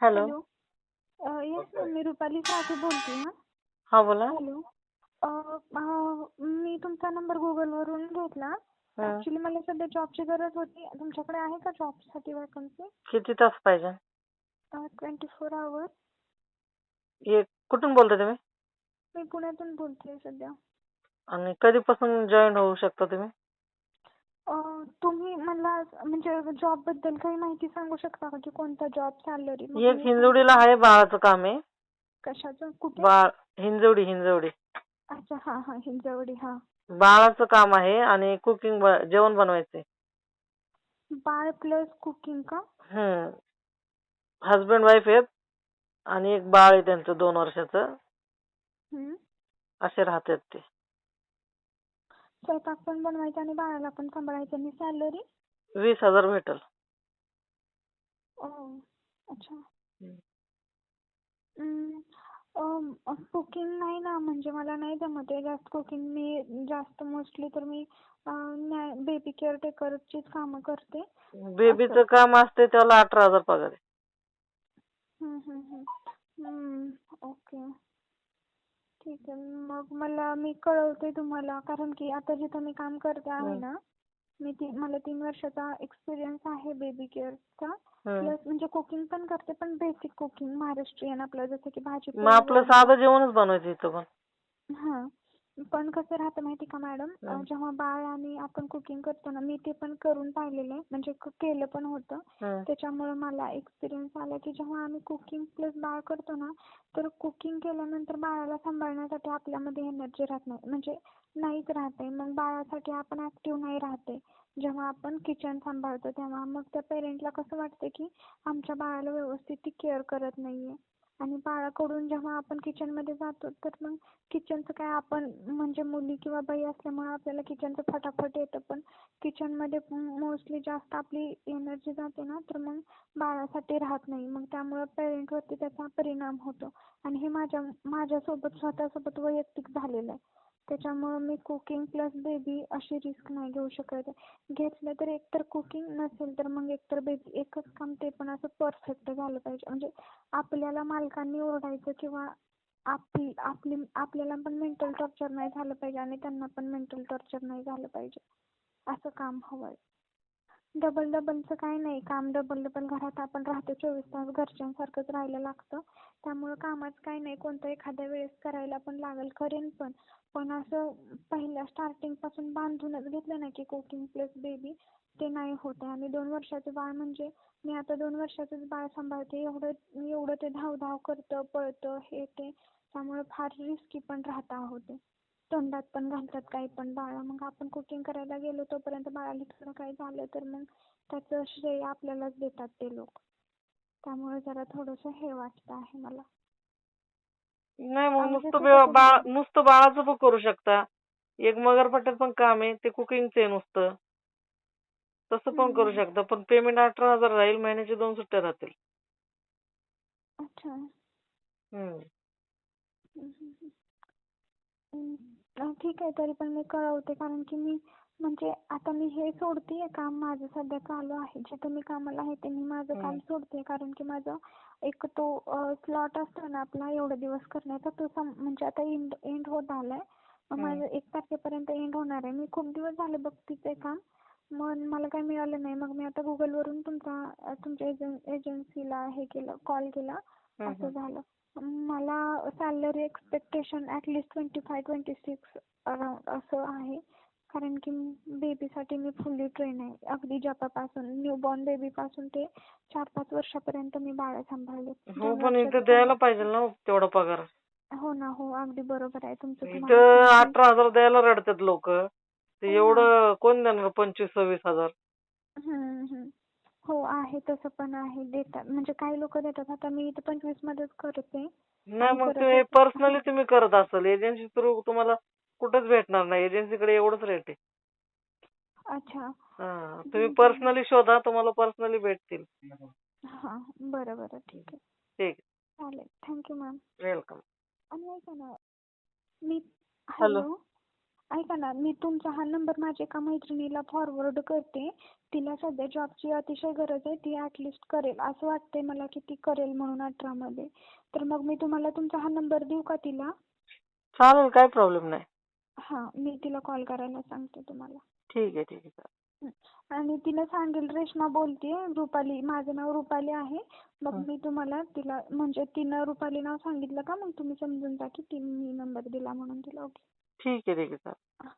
Hello. Yes ma'am मी रुपाली साठे बोलते हा हा बोला. हॅलो. मी तुमचा नंबर गुगलवरून घेतला. हं. ऍक्च्युली मला सध्या जॉबची गरज होती. तुमच्याकडे आहे का जॉबसाठी वॅकन्सी किती तास पाहिजे? ट्वेंटी फोर आवर हे कुठून बोलता तुम्ही? मी पुण्यातून बोलते सध्या. आणि कधीपासून जॉईन होऊ शकता तुम्ही? तुम्ही मला म्हणजे जॉबबद्दल काही माहिती सांगू शकता का? की कोणता जॉब सॅलरी एक हिंजवडीला आहे बाळाचं काम आहे. कशाचं? कुठे? बाळ हिंजवडी हिंजवडी. अच्छा हा हा हिंजवडी हा. बाळाचं काम आहे आणि कुकिंग जेवण बनवायचे बाळ प्लस कुकिंग का? हम्म. हजबंड वाईफ आहेत आणि एक बाळ आहे त्यांचं दोन वर्षाचं. हम्म. असे राहतात ते. स्वयंपाक पण बनवायचा आणि बाळाला पण सांभाळायचं. आणि सॅलरी वीस हजार भेटल. अच्छा. कुकिंग नाही ना म्हणजे मला नाही जमत आहे जास्त कुकिंग मी जास्त मोस्टली तर मी बेबी केअर टेकरचीच कामं करते. बेबीचं काम असते त्याला अठरा हजार पगार आहे. ओके ठीक आहे. मग मला मी कळवते तुम्हाला कारण की आता जिथं मी काम करते आहे. ना मी ती मला तीन वर्षाचा एक्सपिरियन्स आहे बेबी केअरचा. प्लस म्हणजे कुकिंग पण करते पण बेसिक कुकिंग महाराष्ट्रीयन आपलं जसं की भाजी मग आपलं साधं जेवणच बनवायचं इथं पण. हा. पण कसं राहतं माहिती का मॅडम. जेव्हा बाळ आणि आपण कुकिंग करतो ना मी ते पण करून पाहिलेलं. आहे म्हणजे केलं पण होतं. त्याच्यामुळे मला एक्सपिरियन्स आला की जेव्हा आम्ही कुकिंग प्लस बाळ करतो ना तर कुकिंग केल्यानंतर बाळाला सांभाळण्यासाठी आपल्यामध्ये एनर्जी राहत नाही. म्हणजे नाहीच राहते मग बाळासाठी आपण ऍक्टिव्ह नाही राहते जेव्हा आपण किचन सांभाळतो तेव्हा मग त्या पेरेंटला कसं वाटतं की आमच्या बाळाला व्यवस्थित ती केअर करत नाहीये. आणि बाळाकडून जेव्हा आपण किचनमध्ये जातो तर मग किचनचं काय आपण म्हणजे मुली किंवा बाई असल्यामुळे आपल्याला किचनचं फटाफट येतं. पण किचनमध्ये मोस्टली जास्त आपली एनर्जी जाते ना तर मग बाळासाठी राहत नाही. मग त्यामुळे पेरेंट वरती त्याचा परिणाम होतो. आणि हे माझ्या माझ्यासोबत स्वतःसोबत वैयक्तिक झालेलं आहे. त्याच्यामुळे मी कुकिंग प्लस बेबी अशी रिस्क नाही घेऊ शकत. घेतलं तर एकतर कुकिंग नसेल तर मग एकतर बेबी एकच काम ते पण असं परफेक्ट झालं पाहिजे. म्हणजे आपल्याला मालकांनी ओरडायचं किंवा आपली आपली आपल्याला पण मेंटल टॉर्चर नाही झालं पाहिजे आणि त्यांना पण मेंटल टॉर्चर नाही झालं पाहिजे. असं काम हवंय. डबल डबलचं काही नाही. काम डबल डबल घरात आपण राहतो. चोवीस तास घरच्यांसारखंच राहायला लागतं. त्यामुळे कामाचं काही नाही. कोणतं एखाद्या वेळेस करायला पण लागेल. करेन पण. पण असं पहिल्या स्टार्टिंगपासून बांधूनच घेतलं ना की कुकिंग प्लस बेबी ते नाही होत. आहे आणि दोन वर्षाचं बाळ म्हणजे मी आता दोन वर्षाचंच बाळ सांभाळते. एवढं एवढं ते धावधाव करतं पळतं हे ते. त्यामुळे फार रिस्की पण राहत आहोत. ते तोंडात पण घालतात काही पण बाळा. मग आपण कुकिंग करायला गेलो तोपर्यंत बाळाला थोडं काही झालं तर मग त्याचं श्रेय आपल्यालाच देतात ते लोक. त्यामुळे जरा थोडंसं हे वाटतं आहे मला. नाही मग नुसतं बे- बाळ नुसतं बाळाचं पण करू शकता एक मगरपट्ट्यात पण काम आहे ते कुकिंगचं आहे नुसतं तसं पण करू हम्म. शकता पण पेमेंट अठरा हजार राहील महिन्याचे दोन सुट्ट्या राहतील अच्छा हम्म. हम्म, हम्म, हम्म. अं, ठीक आहे तरी पण मी कळवते कारण की मी म्हणजे आता मी हे सोडतेय काम माझं सध्या चालू आहे. जिथं मी कामाला आहे ते मी माझं काम हम्म. सोडते कारण की माझं एक तो स्लॉट असतो ना आपला एवढे दिवस करण्याचा तो सम म्हणजे आता एंड एंड होत आलाय. मग. माझं एक तारखेपर्यंत एंड होणार आहे. मी खूप दिवस झाले बघतीच आहे काम. मग मला काही मिळालं नाही. मग मी आता गुगल वरून तुमचा तुमच्या एजन एजन्सीला हे केलं कॉल. केला असं. झालं. मला salary expectation at least twenty five twenty six around असं आहे. कारण की बेबीसाठी मी फुल्ली ट्रेन आहे. अगदी जन्मापासून न्यूबॉर्न बेबीपासून ते चार पाच वर्षापर्यंत मी बाळं सांभाळले. हो पण इथं द्यायला पाहिजे ना तेवढा पगार. हो ना हो अगदी बरोबर आहे. तुमचं इथं तुम्हाला अठरा हजार द्यायला रडतात लोक. हो. एवढं कोण देणार? पंचवीस सव्वीस हजार. हम्म, हम्म. हो आहे तसं पण आहे देतात. म्हणजे काही लोक देतात. आता मी इथं पंचवीस मध्येच करते. नाही मग करत ते होते. पर्सनली तुम्ही करत असाल. एजन्सी थ्रू तुम्हाला कुठंच भेटणार नाही. एजन्सीकडे एवढंच रेट आहे. अच्छा. हा तुम्ही पर्सनली शोधा तुम्हाला पर्सनली भेटतील. हां बरं बरं ठीक आहे. ठीक चालेल. थँक्यू मॅम वेलकम आणि ऐका ना मी Hello. हॅलो ऐका ना मी तुमचा हा नंबर माझ्या एका मैत्रिणीला फॉरवर्ड करते. तिला सध्या जॉबची अतिशय गरज आहे. ती ॲटलिस्ट करेल. असं वाटतंय मला की ती करेल म्हणून अठरामध्ये. तर मग मी तुम्हाला तुमचा हा नंबर देऊ का तिला? चालेल काय प्रॉब्लेम नाही. हां मी तिला कॉल करायला सांगते तुम्हाला. ठीक आहे ठीक आहे चालेल. आणि तिला सांगेल रेश्मा बोलतेय रुपाली माझं नाव रुपाली आहे. मग. मी तुम्हाला तिला म्हणजे तिनं रुपाली नाव सांगितलं का? मग तुम्ही समजून जा की ती मी नंबर दिला म्हणून तिला ओके ठीक आहे ठीक आहे चालेल.